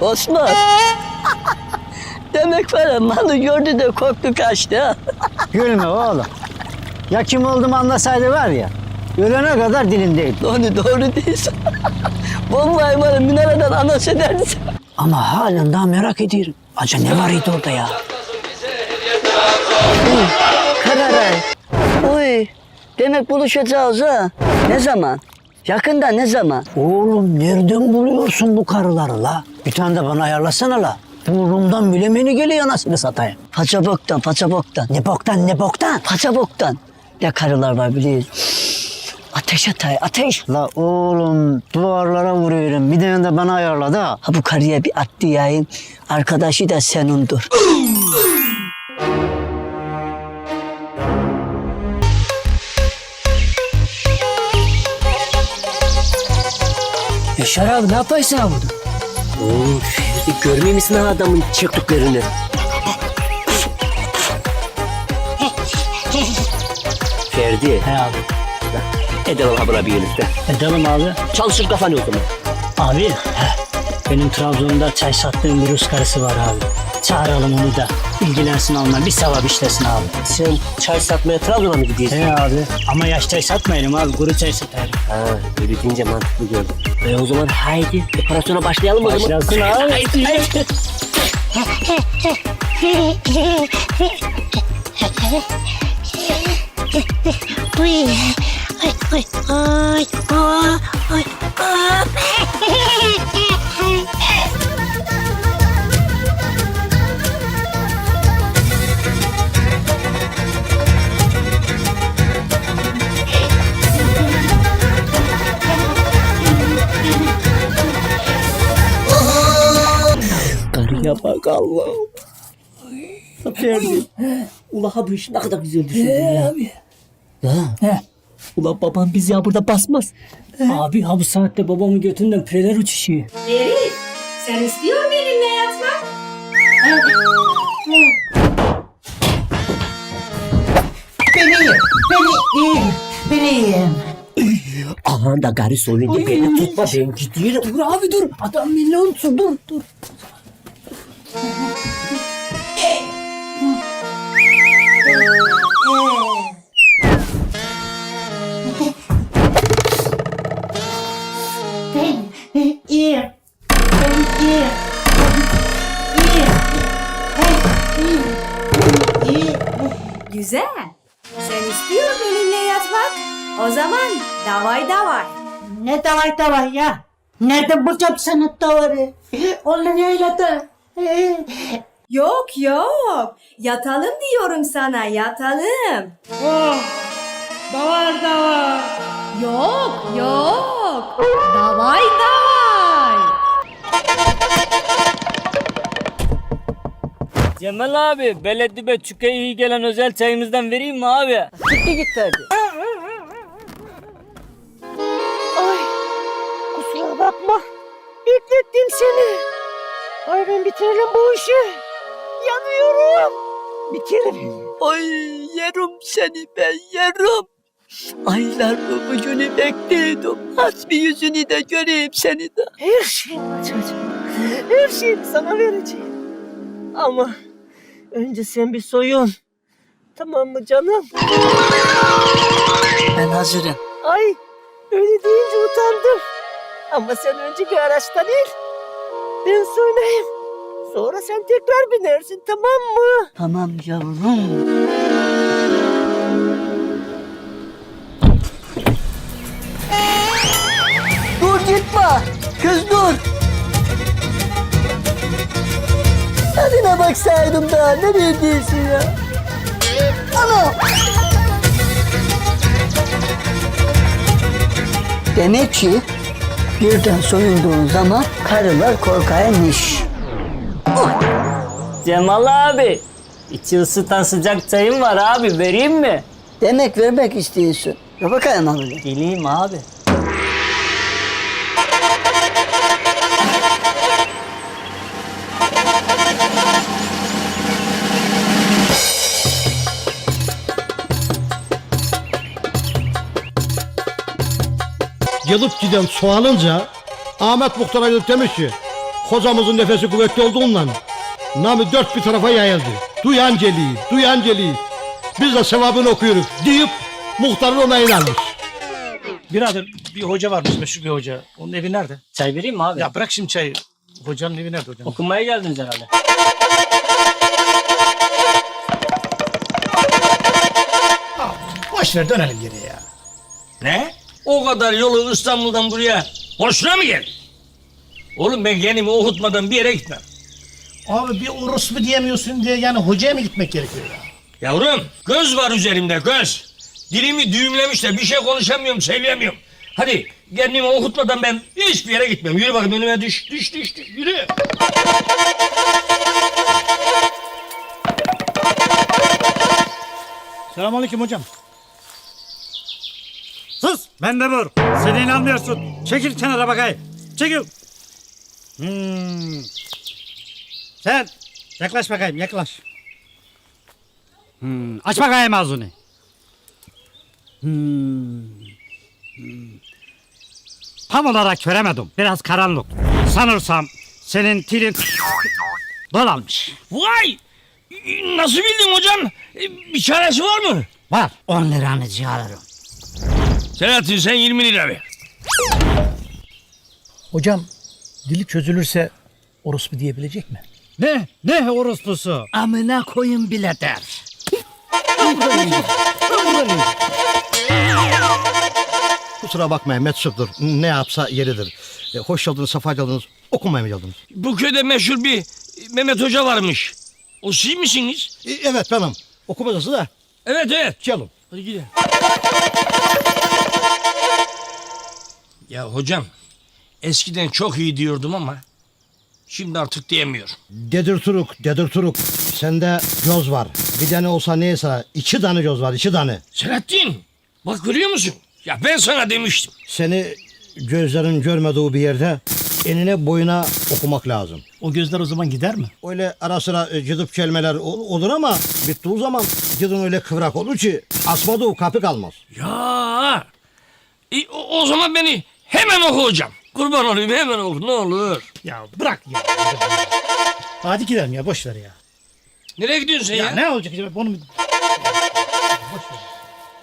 Osman. Demek ya malı gördü de korktu kaçtı ha. Gülme oğlum. Ya kim olduğumu anlasaydı var ya. Ölene kadar dilimdeydi. Doğru doğru değilsin. Vallahi ya minareden anons edersin. Ama halen daha merak ediyorum. Acaba ne var idi orada ya? Kararay. Uy. Demek buluşacağız ha. Ne zaman? Yakında ne zaman? Oğlum nereden buluyorsun bu karıları la? Bir tane de bana ayarlasana la. Burnumdan bile beni geliyor anasını satayım. Paça boktan, paça boktan. Ne boktan ne boktan. Paça boktan. Ne karılar var biliyorsun. Ateş atay, ateş. La oğlum duvarlara vuruyorum. Bir tane de bana ayarla da. Ha bu karıya bir attı yayın. Arkadaşı da senundur. Yaşar abi ne yapıyorsun abi burada? Oo, Ferdi görmüyor musun ha adamın çıktıklarını? Ferdi, He abi. edelim ha buna birlikte. Edelim abi. Çalışır kafanı o zaman. Abi benim Trabzon'da çay sattığım bir Rus karısı var abi. Çağıralım onu da ilgilensin onunla bir sevap işlesin abi. Sen çay satmaya Trabzon'a mı gidiyorsun? He abi ama yaş çay satmayalım abi kuru çay satarım. Ha, öyle deyince mantıklı gördüm. E o zaman haydi operasyona başlayalım o zaman. Başlasın abi. Haydi, haydi. Uy. Ay ay ay ay ay ay. Karıya bak Allah. Ferdi. Ula ha bu işi ne kadar güzel düşündün ya. He. Ula babam biz ya burada basmaz. Abi ha bu saatte babamın götünden pireler uçuşuyor. Elif, sen istiyor benimle yatmak? Aha da garı soyunca beni tutma ben gidiyorum. Dur abi dur. Adam milyonsun dur dur. Güzel. Sen istiyor benimle yatmak? O zaman davay davay. Ne davay davay ya? Nerede bulacağım sana davarı? Onu neyle de? Yok yok. Yatalım diyorum sana yatalım. Davar davar. Yok yok. Davay davay. Cemal abi belediye çüke iyi gelen özel çayımızdan vereyim mi abi? Gitti git verdi. Kusura bakma. Beklettim seni. Ay ben bitirelim bu işi. Yanıyorum. Bitirelim. Ay yerim seni ben yerim. Aylardır bu günü bekliyordum. Az bir yüzünü de göreyim seni de. Her şeyim var çocuğum. Her şeyimi sana vereceğim. Ama önce sen bir soyun. Tamam mı canım? Ben hazırım. Ay öyle deyince utandım. Ama sen önce bir araçtan in. Ben soyunayım. Sonra sen tekrar binersin tamam mı? Tamam yavrum. Dur gitme. Kız dur. Kendine baksaydım da nereye değilsin ya? Ana! Demek ki birden soyunduğun zaman karılar korkarmış. Cemal abi. İçi ısıtan sıcak çayım var abi vereyim mi? Demek vermek istiyorsun. Ya bakayım abi. Geleyim abi. Gelip giden su alınca Ahmet Muhtar'a gidip demiş ki hocamızın nefesi kuvvetli olduğundan namı dört bir tarafa yayıldı. Duyan geliyor, duyan geliyor. Biz de sevabını okuyoruz deyip muhtarın onayını almış. Birader bir hoca varmış meşhur bir hoca. Onun evi nerede? Çay vereyim mi abi? Ya bırak şimdi çayı. Hocanın evi nerede hocam? Okumaya geldiniz herhalde. Boş ver dönelim geriye ya. Ne? O kadar yolu İstanbul'dan buraya boşuna mı geldin? Oğlum ben kendimi okutmadan bir yere gitmem. Abi bir orospu diyemiyorsun diye yani hocaya mı gitmek gerekiyor ya? Yavrum göz var üzerimde göz. Dilimi düğümlemiş de bir şey konuşamıyorum söyleyemiyorum. Hadi kendimi okutmadan ben hiçbir yere gitmem. Yürü bakayım önüme düş düş düş, düş yürü. Selamünaleyküm hocam. Sus! Ben de vur. Seni inanmıyorsun. Çekil kenara bakayım. Çekil. Hmm. Sen yaklaş bakayım yaklaş. Hmm. Aç bakayım ağzını. Hmm. Hmm. Tam olarak göremedim. Biraz karanlık. Sanırsam senin tilin dolanmış. Vay! Nasıl bildin hocam? Bir çaresi var mı? Var. 10 liranı alırım. Selahattin sen 20 lira ver. Hocam dili çözülürse orospu diyebilecek mi? Ne? Ne orospusu? Amına koyun bile der. Kusura bakmayın Metsup'dur. Ne yapsa yeridir. E, hoş geldiniz, sefa geldiniz. Okumaya mı geldiniz? Bu köyde meşhur bir Mehmet Hoca varmış. O siz misiniz? E, evet benim. Okumacası da. Evet evet. Gelin. Hadi gidelim. Ya hocam eskiden çok iyi diyordum ama şimdi artık diyemiyorum. Dedirturuk, dedirturuk. Sende göz var. Bir tane olsa neyse iki tane göz var, iki tane. Selahattin bak görüyor musun? Ya ben sana demiştim. Seni gözlerin görmediği bir yerde enine boyuna okumak lazım. O gözler o zaman gider mi? Öyle ara sıra e, gidip kelimeler ol- olur ama bittiği zaman gidin öyle kıvrak olur ki asmadığı kapı kalmaz. Ya e, o, o zaman beni hemen oku hocam. Kurban olayım hemen oku ne olur. Ya bırak ya. Hadi gidelim ya boş ver ya. Nereye gidiyorsun sen ya? Ya ne olacak acaba onu... Boş ver.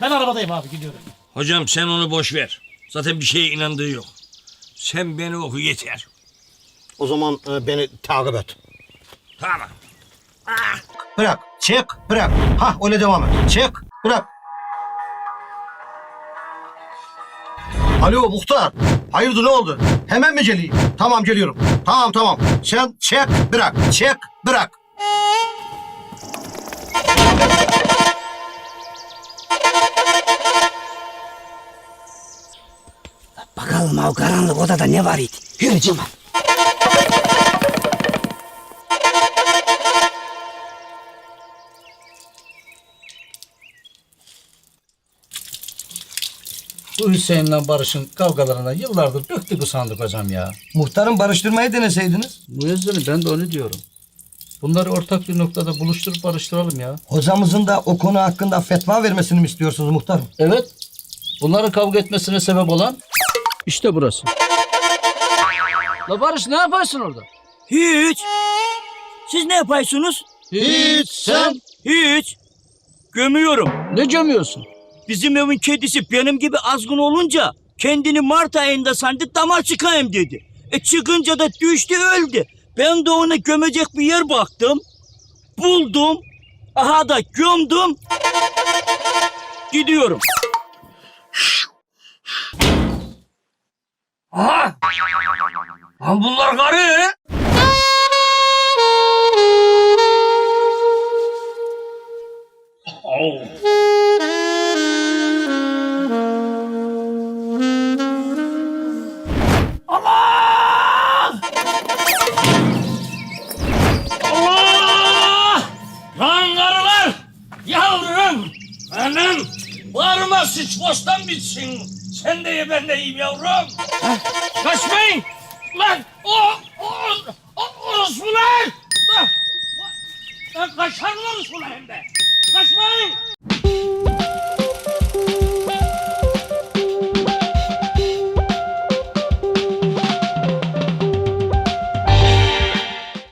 Ben arabadayım abi gidiyorum. Hocam sen onu boş ver. Zaten bir şeye inandığı yok. Sen beni oku yeter. O zaman e, beni takip et. Tamam. Bırak, çek, bırak. Ha öyle devam et. Çek, bırak. Alo muhtar. Hayırdır ne oldu? Hemen mi geleyim? Tamam geliyorum. Tamam tamam. Sen çek, bırak. Çek, bırak. Bakalım o karanlık odada ne var idi? Yürü Cemal. Bu Hüseyin'le Barış'ın kavgalarına yıllardır döktük bu sandık hocam ya. Muhtarım barıştırmayı deneseydiniz. Müezzini ben de onu diyorum. Bunları ortak bir noktada buluşturup barıştıralım ya. Hocamızın da o konu hakkında fetva vermesini mi istiyorsunuz muhtarım? Evet. Bunların kavga etmesine sebep olan işte burası. La Barış ne yaparsın orada? Hiç. Siz ne yapıyorsunuz? Hiç. Sen? Hiç. Gömüyorum. Ne gömüyorsun? Bizim evin kedisi benim gibi azgın olunca kendini Mart ayında sandı damar çıkayım dedi. E çıkınca da düştü öldü. Ben de ona gömecek bir yer baktım. Buldum. Aha da gömdüm. Gidiyorum. Aha! Lan bunlar karı. Oh. Bitsin. Sen de ye ben de yiyeyim yavrum. Kaçmayın! Lan